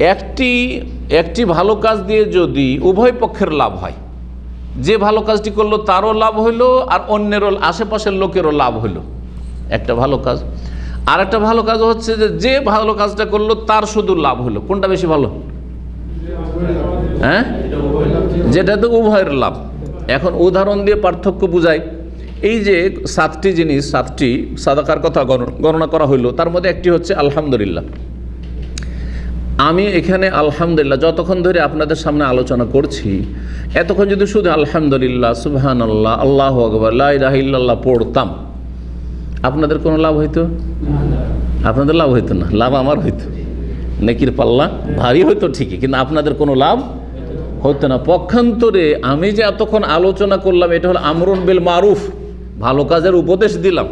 একটি একটি ভালো কাজ দিয়ে যদি উভয় পক্ষের লাভ হয়, যে ভালো কাজটি করল তারও লাভ হইল আর অন্যেরও, আশেপাশের লোকেরও লাভ হইল। একটা ভালো কাজ। আর একটা ভালো কাজ হচ্ছে যে যে ভালো কাজটা করল তার শুধু লাভ হলো কোনটা বেশি ভালো? হ্যাঁ? যেটা তো উভয়ের লাভ। এখন উদাহরণ দিয়ে পার্থক্য বুঝায় এই যে সাতটি জিনিস, সাতটি সাদাকার কথা গণ- গণনা করা হইল, তার মধ্যে একটি হচ্ছে আলহামদুলিল্লাহ। আমি এখানে আলহামদুলিল্লাহ যতক্ষণ ধরে আপনাদের সামনে আলোচনা করছি, এতক্ষণ যদি শুধু আলহামদুলিল্লাহ সুবহান আল্লাহ আল্লাহ আকবর লাহ পড়তাম, আপনাদের কোনো লাভ হইতো? আপনাদের লাভ হইতো না, লাভ আমার হইতো। নেকির পাল্লা, ভারী হইতো ঠিকই, কিন্তু আপনাদের কোনো লাভ হতো না। পক্ষান্তরে আমি যে এতক্ষণ আলোচনা করলাম, এটা হলো আমরুন বিল মারুফ, ভালো কাজের উপদেশ দিলাম।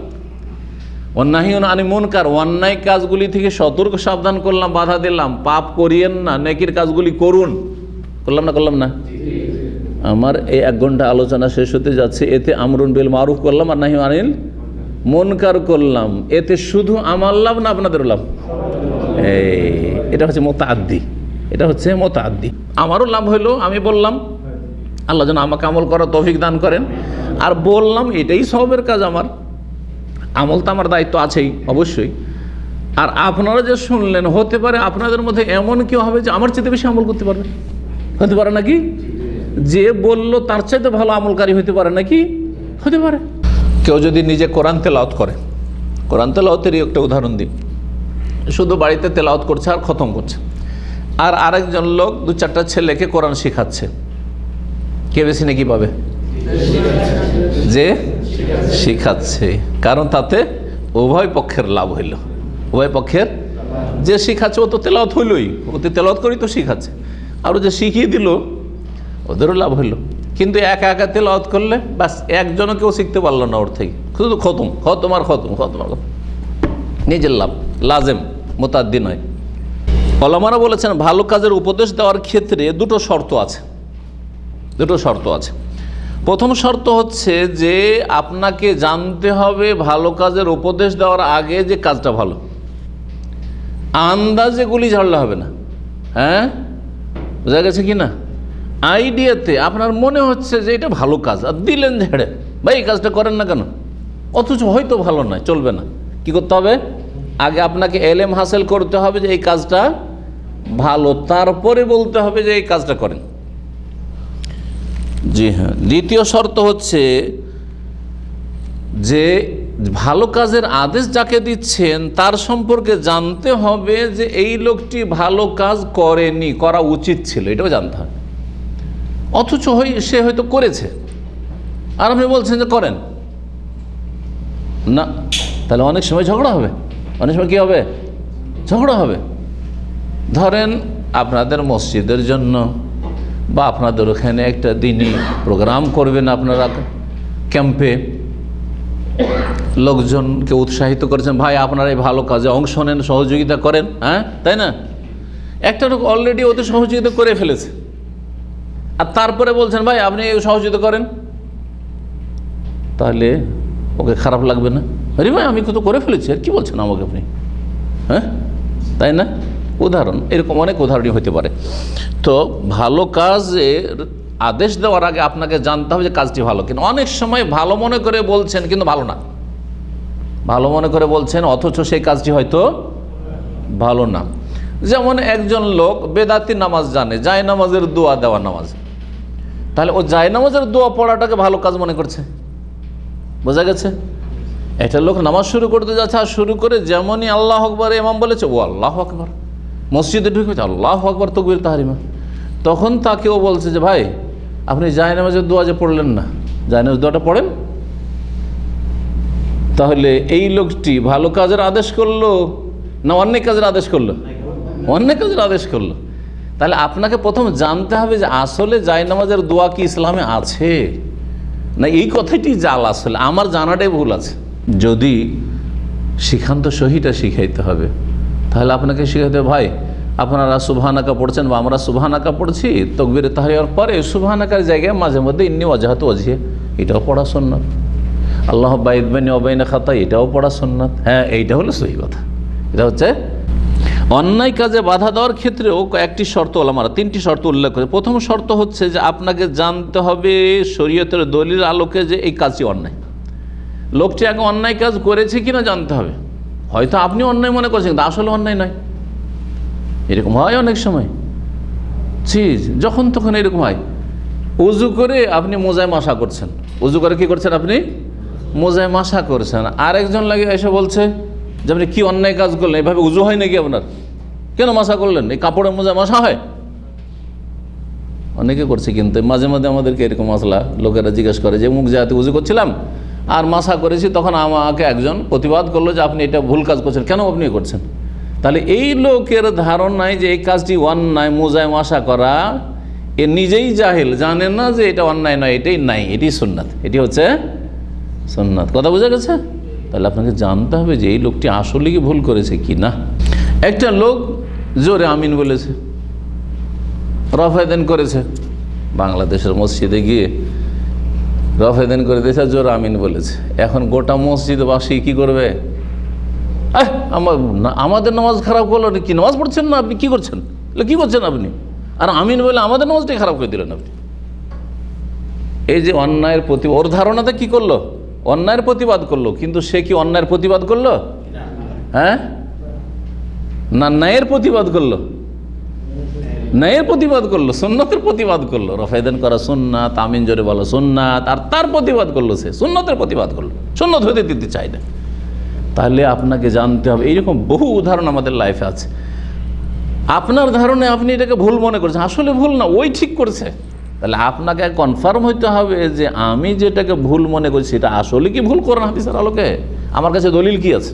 অন্যাহিউন আনি মুনকার, অন্যায় কাজগুলি থেকে সতর্ক সাবধান করলাম, বাধা দিলাম, পাপ করিয়েন না, নেকির কাজগুলি করুন। করলাম না করলাম না? আমার এই এক ঘণ্টা আলোচনা শেষ হতে যাচ্ছে, এতে আমরুন বিল মারুফ করলাম আর নাহি আনিল মনকার করলাম। এতে শুধু আমার লাভ না আপনাদের লাভ? এটা হচ্ছে মোতাদ্দি এটা হচ্ছে মোতাদ্দি আমারও লাভ হইল, আমি বললাম, আল্লাহ যেন আমাকে আমল করার তৌফিক দান করেন। আর বললাম, এটাই সবের কাজ আমার। আমল তো আমার দায়িত্ব আছেই, অবশ্যই। আর আপনারা যে শুনলেন, হতে পারে আপনাদের মধ্যে এমন কেউ হবে যে আমার চেয়ে বেশি আমল করতে পারবে। হতে পারে নাকি? যে বলল, তার চাইতে ভালো আমলকারী হতে পারে নাকি? হতে পারে। কেউ যদি নিজে কোরআন তেলাওত করে, কোরআন তেলাওতেরই একটা উদাহরণ দিই। শুধু বাড়িতে তেলাওত করছে আর খতম করছে। আর আরেকজন লোক দু চারটা ছেলেকে কোরআন শেখাচ্ছে। কে বেশি নাকি পাবে? যে শিখাচ্ছে। কারণ তাতে উভয় পক্ষের লাভ হইল। উভয় পক্ষের যে শিখাচ্ছে, ও তো তেলাওত হইলই। ও তো তেলাওত করেই তো শিখাচ্ছে। আর ও যে শিখিয়ে দিল, ওদেরও লাভ হইল। কিন্তু একা একা তেলাওত করলে ব্যাস একজনও কেউ শিখতে পারল না ওর থেকে। শুধু খতম খতম আর খতম খতম আর। নিজের লাভ, লাজেম, মোতাদ্দি নয়। কলমারা বলেছেন, ভালো কাজের উপদেশ দেওয়ার ক্ষেত্রে দুটো শর্ত আছে। দুটো শর্ত আছে। প্রথম শর্ত হচ্ছে যে আপনাকে জানতে হবে ভালো কাজের উপদেশ দেওয়ার আগে যে কাজটা ভালো। আন্দাজে গুলি ঝাড়লে হবে না। হ্যাঁ? বোঝা গেছে কি না? আইডিয়াতে আপনার মনে হচ্ছে যে এটা ভালো কাজ, আর দিলেন ঝেড়ে। ভাই, এই কাজটা করেন না কেন? অথচ হয়তো ভালো নয়, চলবে না। কি করতে হবে? আগে আপনাকে এলেম হাসিল করতে হবে যে এই কাজটা ভালো। তারপরে বলতে হবে যে এই কাজটা করেন। জি হ্যাঁ। দ্বিতীয় শর্ত হচ্ছে যে ভালো কাজের আদেশ যাকে দিচ্ছেন, তার সম্পর্কে জানতে হবে যে এই লোকটি ভালো কাজ করেনি, করা উচিত ছিল, এটাও জানতে হবে। অথচ সে হয়তো করেছে। আর আপনি বলছেন যে করেন। না, তাহলে অনেক সময় ঝগড়া হবে। অনেক সময় কী হবে? ঝগড়া হবে। ধরেন আপনাদের মসজিদের জন্য বা আপনাদের ওখানে একটা দিনই প্রোগ্রাম করবেন আপনারা ক্যাম্পে। লোকজনকে উৎসাহিত করেছেন, ভাই, আপনারা এই ভালো কাজে অংশ নেন, সহযোগিতা করেন। হ্যাঁ? তাই না? একটা লোক অলরেডি ওদের সহযোগিতা করে ফেলেছে। আর তারপরে বলছেন, ভাই, আপনি সহযোগিতা করেন। তাহলে ওকে খারাপ লাগবে না। আরে ভাই, আমি তো করে ফেলেছি, আর কি বলছেন আমাকে আপনি? হ্যাঁ? তাই না? উদাহরণ, এরকম অনেক উদাহরণই হতে পারে। তো ভালো কাজের আদেশ দেওয়ার আগে আপনাকে জানতে হবে যে কাজটি ভালো কিন্তু অনেক সময় ভালো মনে করে বলছেন কিন্তু ভালো না। ভালো মনে করে বলছেন অথচ সেই কাজটি হয়তো ভালো না। যেমন একজন লোক বেদাতি নামাজ জানে জায় নামাজের দোয়া দেওয়া নামাজ। তাহলে ও জায় নামাজের দোয়া পড়াটাকে ভালো কাজ মনে করছে। বোঝা গেছে? একটা লোক নামাজ শুরু করতে যাচ্ছে আর শুরু করে যেমনই আল্লাহ আকবর এমাম বলেছে, ও আল্লাহ আকবর। মসজিদে ঢুকেছে আল্লাহ আকবর তকবির তাহারিমা। তখন তাকেও বলছে যে, ভাই, আপনি জায়নামাজের দোয়া যে পড়লেন না জায়নামাজ দোয়াটা পড়েন? তাহলে এই লোকটি ভালো কাজের আদেশ করল না অনেক কাজের আদেশ করল? অনেক কাজের আদেশ করল। তাহলে আপনাকে প্রথম জানতে হবে যে আসলে জায়নামাজের দোয়া কি ইসলামে আছে? না এই কথাটি জাল আসলে? আমার জানাটাই ভুল আছে। যদি শিখান্ত সহিটা শিখাইতে হবে। তাহলে আপনাকে শিখাইতে হবে, ভাই, আপনারা সুবহানাকা পড়ছেন বা আমরা সুবহানাকা পড়ছি। তকবির তাহার পরে সুবহানাকার জায়গায় মাঝে মধ্যে ইন্নি অজাহাত অজিয়ে এটাও পড়া সন্ন্যত আল্লাহ বাইদবানি অবাইনা খাতা এটাও পড়া সন্ন্যত হ্যাঁ এইটা হলো সহি কথা। এটা হচ্ছে অন্যায় কাজে বাধা দেওয়ার ক্ষেত্রেও কয়েকটি শর্ত ওলামারা, তিনটি শর্ত উল্লেখ করে। প্রথম শর্ত হচ্ছে যে আপনাকে জানতে হবে শরীয়তের দলিল আলোকে যে এই কাজটি অন্যায়। লোকটি আগে অন্যায় কাজ করেছে কিনা জানতে হবে। হয়তো আপনি অন্যায় মনে করছেন, কিন্তু আসলে অন্যায় নয়। এরকম হয় অনেক সময়। চিজ যখন তখন এরকম হয়। উজু করে আপনি মোজায় মাসা করছেন। উজু করে কি করছেন আপনি? মোজায় মাসা করছেন। আরেকজন লাগে এসে বলছে যে, আপনি কি অন্যায় কাজ করলেন? এভাবে উজু হয় নাকি আপনার? কেন মাসা করলেন? এই কাপড়ের মোজায় মাসা হয়? অনেকে করছে, কিন্তু মাঝে মাঝে আমাদেরকে এরকম মশলা লোকেরা জিজ্ঞেস করে যে, মুখ জাহাতে উজু করছিলাম? আর মাসা করেছি, তখন আমাকে একজন প্রতিবাদ করল যে আপনি এটা ভুল কাজ করছেন। কেন আপনি করছেন? তাহলে এই লোকের ধারণায় যে এই কাজটি অন্যায়, মোজায়, মাসা করা, এ নিজেই জাহেল, জানে না যে এটা অন্যায় নয়, এটাই নাই, এটি সুন্নাত। এটি হচ্ছে সুন্নাত। কথা বোঝা গেছে? তাহলে আপনাকে জানতে হবে যে এই লোকটি আসলে কি ভুল করেছে কি না। একটা লোক জোরে আমিন বলেছে রফায়দান করেছে, বাংলাদেশের মসজিদে গিয়ে রফায়দান করে দিয়েছে জোর আমিন বলেছে। এখন গোটা মসজিদবাসী কি করবে? আমার না- আমাদের নামাজ খারাপ করল কি নামাজ পড়ছেন না আপনি? কি করছেন? কি করছেন আপনি? আর আমিন বলে আমাদের নামাজটাই খারাপ করে দিলেন আপনি। এই যে অন্যায়ের প্রতি ওর ধারণাতে কি করল? অন্যায়ের প্রতিবাদ করল কিন্তু সে কি অন্যায়ের প্রতিবাদ করল? হ্যাঁ? না ন্যায়ের প্রতিবাদ করল? ন্যায়ের প্রতিবাদ করল, সুন্নতের প্রতিবাদ করল। রফায়দান করা সুন্নাত, আমিন জোরে বলো সুন্নাত, আর তার প্রতিবাদ করল সে। সুন্নতের প্রতিবাদ করল। সুন্নত হতে দিতে চাই না। তাহলে আপনাকে জানতে হবে, এইরকম বহু উদাহরণ আমাদের লাইফে আছে। আপনার ধারণে আপনি এটাকে ভুল মনে করছেন। আসলে ভুল না, ওই ঠিক করছে। তাহলে আপনাকে কনফার্ম হইতে হবে যে আমি যেটাকে ভুল মনে করছি, সেটা আসলে কি ভুল? করেন হাদিসের আলোকে? আমার কাছে দলিল কি আছে?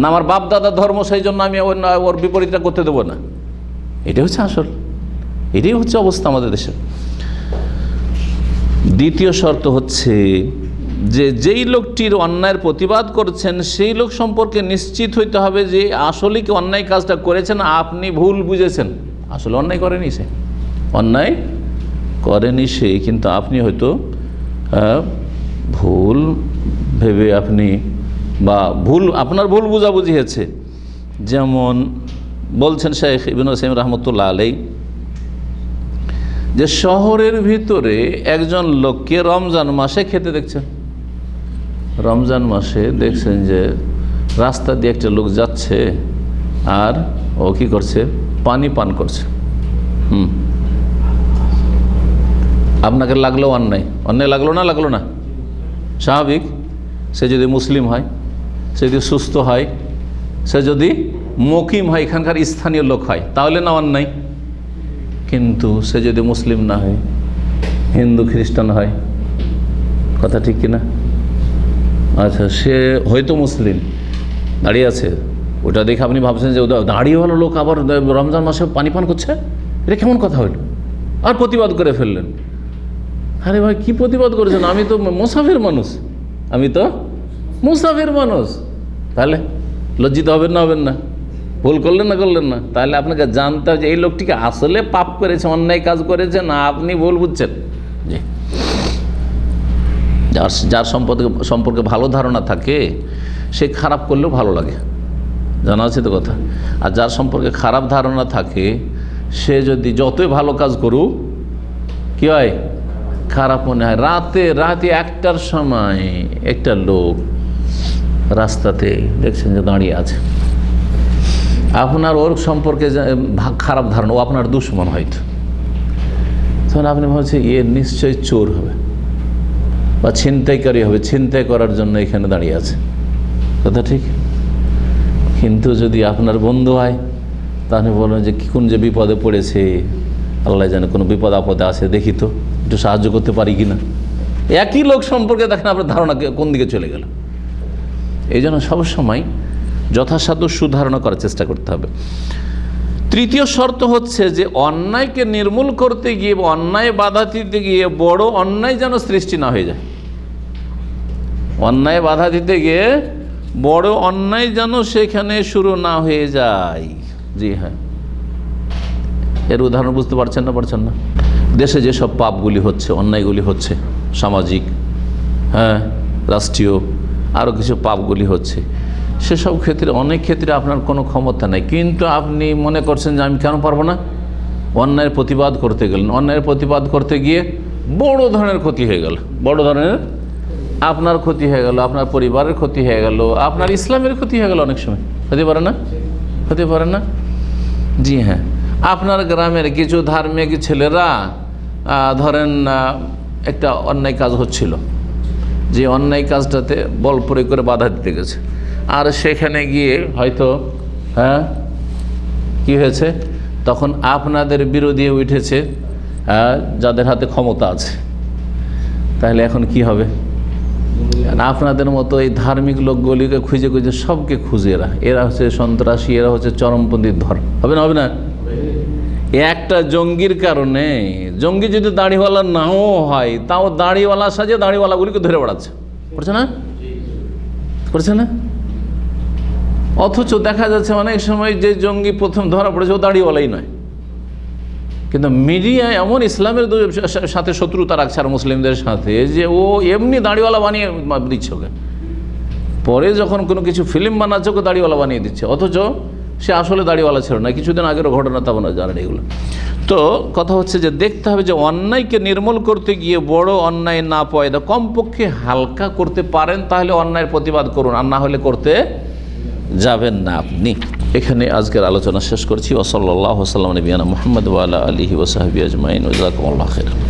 না আমার বাপ দাদার ধর্ম, সেই জন্য আমি ওর বিপরীতটা করতে দেবো না। এটাই হচ্ছে আসল। এটাই হচ্ছে অবস্থা আমাদের দেশে দ্বিতীয় শর্ত হচ্ছে যে যেই লোকটির অন্যায়ের প্রতিবাদ করছেন, সেই লোক সম্পর্কে নিশ্চিত হইতে হবে যে আসলে কি অন্যায় কাজটা করেছেন, আপনি ভুল বুঝেছেন। আসলে অন্যায় করেনি সে। অন্যায় করেনি সে, কিন্তু আপনি হয়তো ভুল ভেবে আপনি বা ভুল, আপনার ভুল বুঝাবুঝি হয়েছে। যেমন বলছেন শেখ ইবিন হোসেন রহমতুল্লাহ আলাই যে শহরের ভিতরে একজন লোককে রমজান মাসে খেতে দেখছেন। রমজান মাসে দেখছেন যে রাস্তা দিয়ে একটা লোক যাচ্ছে আর ও কি করছে? পানি পান করছে। হুম। আপনাকে লাগল অন্যায়? অন্যায় লাগল না লাগল না? স্বাভাবিক। সে যদি মুসলিম হয়, সে যদি সুস্থ হয়, সে যদি মকিম হয়, এখানকার স্থানীয় লোক হয়, তাহলে না অন্যায় কিন্তু সে যদি মুসলিম না হয়, হিন্দু, খ্রিস্টান হয়, কথা ঠিক কিনা? আচ্ছা সে হয়তো মুসলিম, দাঁড়িয়ে আছে। ওটা দেখে আপনি ভাবছেন যে দাঁড়িয়েওয়ালা লোক আবার রমজান মাসে পানি পান করছে? এটা কেমন কথা হইল আর প্রতিবাদ করে ফেললেন। আরে ভাই, কি প্রতিবাদ করেছেন? আমি তো মুসাফির মানুষ। আমি তো মুসাফির মানুষ। তাহলে লজ্জিত হবেন না হবেন না। ভুল করলেন না করলেন না? তাহলে আপনাকে জানতে হবে যে এই লোকটিকে আসলে পাপ করেছে, অন্যায় কাজ করেছে না আপনি ভুল বুঝছেন? জি। যার যার সম্পর্কে সম্পর্কে ভালো ধারণা থাকে, সে খারাপ করলেও ভালো লাগে। জানা আছে তো কথা? আর যার সম্পর্কে খারাপ ধারণা থাকে, সে যদি যতই ভালো কাজ করুক, কি হয়? খারাপ মনে হয়। রাতে রাতে একটার সময় একটা লোক রাস্তাতে দেখছেন যে দাঁড়িয়ে আছে। আপনার ওর সম্পর্কে খারাপ ধারণা, ও আপনার দুশ্মন হয়তো। তখন আপনি ভাবছেন এ নিশ্চয়ই চোর হবে বা ছিনতাইকারী হবে, ছিনতাই করার জন্য এখানে দাঁড়িয়ে আছে। কথা ঠিক? কিন্তু যদি আপনার বন্ধু হয়, তাহলে বলবেন যে, কি কোন যে বিপদে পড়েছে, আল্লাহ জানে কোনো বিপদ আপদে আছে, দেখি তো, একটু সাহায্য করতে পারি কি না একই লোক সম্পর্কে দেখেন আপনার ধারণা কোন দিকে চলে গেল। এই জন্য সবসময় যথাসাধ্য সুধারণা করার চেষ্টা করতে হবে। তৃতীয় শর্ত হচ্ছে যে, অন্যায়কে নির্মূল করতে গিয়ে বা অন্যায় বাধা দিতে গিয়ে বড় অন্যায় যেন সৃষ্টি না হয়ে যায়। অন্যায় বাধা দিতে গিয়ে বড় অন্যায় যেন সেখানে শুরু না হয়ে যায়। জি হ্যাঁ। এর উদাহরণ বুঝতে পারছেন না পারছেন না? দেশে যেসব পাপগুলি হচ্ছে, অন্যায়গুলি হচ্ছে, সামাজিক হ্যাঁ রাষ্ট্রীয় আরও কিছু পাপগুলি হচ্ছে সেসব ক্ষেত্রে, অনেক ক্ষেত্রে আপনার কোনো ক্ষমতা নেই। কিন্তু আপনি মনে করছেন যে আমি কেন পারব না? অন্যায়ের প্রতিবাদ করতে গেলেন। অন্যায়ের প্রতিবাদ করতে গিয়ে বড় ধরনের ক্ষতি হয়ে গেল। বড় ধরনের আপনার ক্ষতি হয়ে গেল, আপনার পরিবারের ক্ষতি হয়ে গেল, আপনার ইসলামের ক্ষতি হয়ে গেল অনেক সময়। হতে পারে না? হতে পারে না? জি হ্যাঁ। আপনার গ্রামের কিছু ধার্মিক ছেলেরা ধরেন একটা অন্যায় কাজ হচ্ছিল। যে অন্যায় কাজটাতে বল প্রয়োগ করে বাধা দিতে গেছে। আর সেখানে গিয়ে হয়তো হ্যাঁ কি হয়েছে? তখন আপনাদের বিরোধী উঠেছে আহ, যাদের হাতে ক্ষমতা আছে। তাহলে এখন কি হবে? আপনাদের মতো এই ধার্মিক লোকগুলিকে খুঁজে খুঁজে সবকে খুঁজে এরা। এরা হচ্ছে সন্ত্রাসী এরা হচ্ছে চরমপন্থী ধর। হবে না হবে না? একটা জঙ্গির কারণে জঙ্গি যদি দাড়িওয়ালা নাও হয় তাও দাড়িওয়ালা সাজে দাড়িওয়ালাগুলিকে ধরে বেড়াচ্ছে। করছে না? করছে না? অথচ দেখা যাচ্ছে অনেক সময় যে জঙ্গি প্রথম ধরা পড়েছে, ও দাড়িওয়ালাই নয়। কিন্তু মিডিয়া এমন ইসলামের সাথে শত্রুতা রাখছে আর মুসলিমদের সাথে যে ও এমনি দাড়িওয়ালা বানিয়ে দিচ্ছে ওকে। পরে যখন কোনো কিছু ফিল্ম বানাচ্ছে, ওকে দাড়িওয়ালা বানিয়ে দিচ্ছে। অথচ সে আসলে দাড়িওয়ালা ছিল না। কিছুদিন আগেরও ঘটনা তা না জানেন এগুলো। তো কথা হচ্ছে যে দেখতে হবে যে অন্যায়কে নির্মূল করতে গিয়ে বড় অন্যায় না পয়দা কমপক্ষে হালকা করতে পারেন, তাহলে অন্যায়ের প্রতিবাদ করুন। আর না হলে করতে যাবেন না আপনি। এখানে আজকের আলোচনা শেষ করছি। ওসল্লাহ সাল্লাম মোহাম্মদ ওয়ালা আলহি ওসাহাবি আজমাইন। ওজাকুল্লাহ